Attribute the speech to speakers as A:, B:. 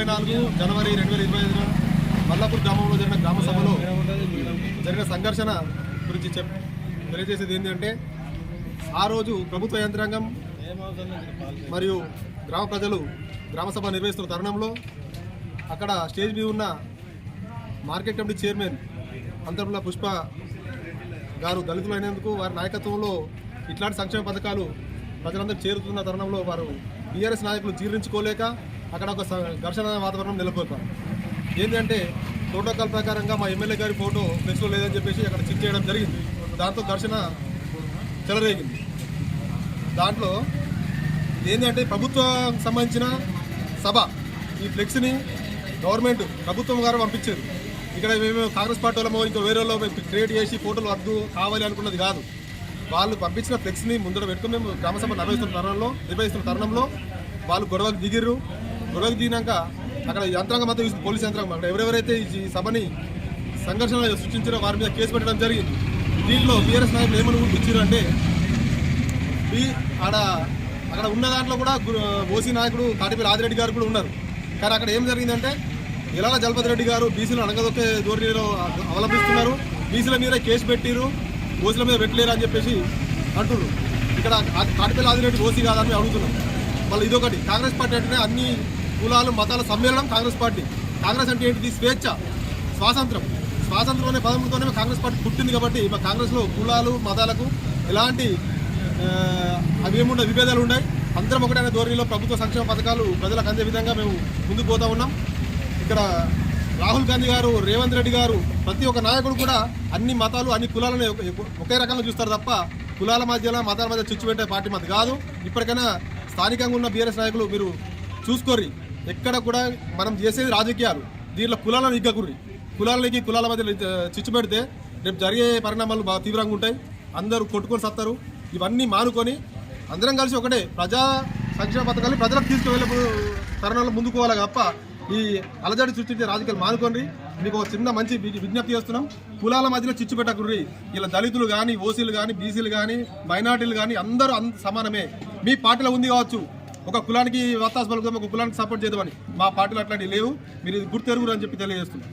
A: ఇరవై నాలుగు జనవరి రెండు వేల ఇరవై ఐదున మల్లాపూర్ గ్రామంలో జరిగిన గ్రామ సభలో జరిగిన సంఘర్షణ గురించి చెప్ తెలియజేసేది ఏంటంటే ఆ రోజు ప్రభుత్వ యంత్రాంగం మరియు గ్రామ ప్రజలు గ్రామసభ నిర్వహిస్తున్న తరుణంలో అక్కడ స్టేజ్ మీద ఉన్న market committee chairman Antarla Pushpa గారు దళితులు అయినందుకు వారి నాయకత్వంలో ఇట్లాంటి సంక్షేమ పథకాలు ప్రజలందరూ చేరుతున్న తరుణంలో వారు బీఆర్ఎస్ నాయకులు జీర్ణించుకోలేక అక్కడ ఒక స- ఘర్షణ వాతావరణం నెలకొల్పారు ఏంటంటే ప్రోటోకాల్ ప్రకారంగా మా ఎమ్మెల్యే గారి ఫోటో ఫ్లెక్స్లో లేదని చెప్పేసి అక్కడ చెక్ చేయడం జరిగింది. దాంతో ఘర్షణ చెలరేగింది. దాంట్లో ఏంటంటే ప్రభుత్వం సంబంధించిన సభ ఈ ఫ్లెక్స్ని గవర్నమెంట్ ప్రభుత్వం గారు పంపించారు. ఇక్కడ మేము కాంగ్రెస్ పార్టీ వాళ్ళమో ఇంకా వేరే వాళ్ళు క్రియేట్ చేసి ఫోటోలు వద్దు కావాలి అనుకున్నది కాదు. వాళ్ళు పంపించిన ఫ్లెక్స్ని ముందర పెట్టుకుని మేము గ్రామసభ నిర్వహిస్తున్న తరుణంలో నిర్వహిస్తున్న తరుణంలో వాళ్ళు గొడవకు దిగిర్రు. గొడవకు దిగినాక అక్కడ యంత్రాంగం అంతా చూసింది పోలీస్ యంత్రాంగం అక్కడ ఎవరెవరైతే ఈ సభని సంఘర్షణ సృష్టించారో వారి మీద కేసు పెట్టడం జరిగింది. దీంట్లో బీఆర్ఎస్ నాయకులు ఏమని ఇచ్చారు అంటే ఆడ అక్కడ ఉన్న దాంట్లో కూడా ఓసీ నాయకుడు తాటిపల్లి ఆదిరెడ్డి గారు కూడా ఉన్నారు. కానీ అక్కడ ఏం జరిగిందంటే ఇలాల జలపతి రెడ్డి గారు బీసీలు అణగదొక్కే ధోరణిలో అవలంబిస్తున్నారు. బీసీల మీద కేసు పెట్టిరు ఓసీల మీద పెట్టలేరు అని చెప్పేసి అంటున్నారు ఇక్కడ తాటిపల్లి ఆదిరెడ్డి ఓసీ కాదని అడుగుతున్నాం మళ్ళీ ఇదొకటి. కాంగ్రెస్ పార్టీ అంటేనే అన్ని కులాలు మతాల సమ్మేళనం కాంగ్రెస్ పార్టీ. కాంగ్రెస్ అంటే ఏంటిది? స్వేచ్ఛ స్వాతంత్రం. స్వాతంత్రం అనే పదములతోనే కాంగ్రెస్ పార్టీ పుట్టింది కాబట్టి మా కాంగ్రెస్లో కులాలు మతాలకు ఎలాంటి అవి ఏముండే విభేదాలు ఉన్నాయి అందరం ఒకటైన ధోరణిలో ప్రభుత్వ సంక్షేమ పథకాలు ప్రజలకు అందే విధంగా మేము ముందుకు పోతా ఉన్నాం. ఇక్కడ రాహుల్ గాంధీ గారు రేవంత్ రెడ్డి గారు ప్రతి ఒక్క నాయకుడు కూడా అన్ని మతాలు అన్ని కులాలను ఒకే రకంగా చూస్తారు తప్ప కులాల మధ్యలో మతాల మధ్య చుచ్చు పెట్టే పార్టీ మాది కాదు. ఇప్పటికైనా స్థానికంగా ఉన్న బీఆర్ఎస్ నాయకులు మీరు చూసుకోరి ఎక్కడ కూడా మనం చేసేది రాజకీయాలు. దీంట్లో కులాలను ఇగ్గకుర్రి కులాలకి కులాల మధ్య చిచ్చు పెడితే రేపు జరిగే పరిణామాలు బాగా తీవ్రంగా ఉంటాయి. అందరూ కొట్టుకొని సత్తారు. ఇవన్నీ మానుకొని అందరం కలిసి ఒకటే ప్రజా సంక్షేమ పథకాలు ప్రజలకు తీసుకువెళ్ళే తరుణంలో ముందుకోవాలి తప్ప ఈ అలజడి సృష్టించే రాజకీయాలు మానుకోండి. మీకు ఒక చిన్న మంచి విజ్ఞప్తి చేస్తున్నాం. కులాల మధ్యలో చిచ్చు పెట్టకుర్రి. ఇలా దళితులు కానీ ఓసీలు కానీ బీసీలు కానీ మైనార్టీలు కానీ అందరూ అంత సమానమే. మీ పార్టీలో ఉంది కావచ్చు. ఒక కులానికి వత్తాసు పలుకుదాం ఒక కులానికి సపోర్ట్ చేద్దామని మా పార్టీలు అట్లాంటివి లేవు. మీరు ఇది గుర్తెరుగురు అని చెప్పి తెలియజేస్తున్నాం.